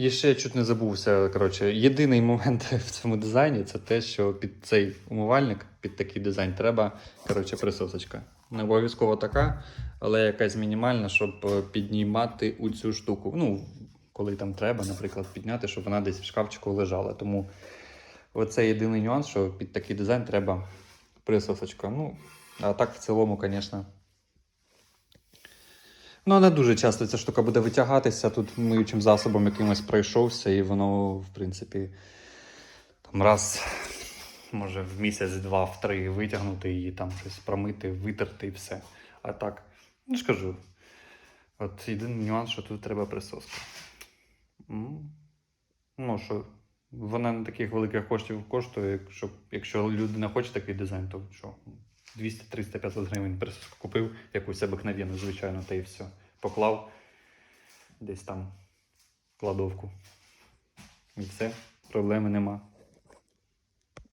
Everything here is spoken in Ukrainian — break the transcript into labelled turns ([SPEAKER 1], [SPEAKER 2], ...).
[SPEAKER 1] І ще я чуть не забувся. Коротше, єдиний момент в цьому дизайні це те, що під цей умивальник, під такий дизайн, треба коротше, присосочка. Не обов'язково така, але якась мінімальна, щоб е, піднімати у цю штуку. Ну, коли там треба, наприклад, підняти, щоб вона десь в шкафчику лежала. Тому оце єдиний нюанс, що під такий дизайн треба присосочка. Ну, а так в цілому, звісно. Ну, не дуже часто ця штука буде витягатися. Тут миючим засобом якимось пройшовся, і воно, в принципі, там раз, може, в місяць, два, в три витягнути її, там щось промити, витерти і все. А так, ну ж кажу. От єдиний нюанс, що тут треба присоска. Ну, що вона не таких великих коштів коштує, якщо, якщо людина хоче такий дизайн, то що? 200, 300, 500 гривень присоску купив, якусь обикновенну, звичайно, та і все. Поклав десь там кладовку. І все, проблеми нема.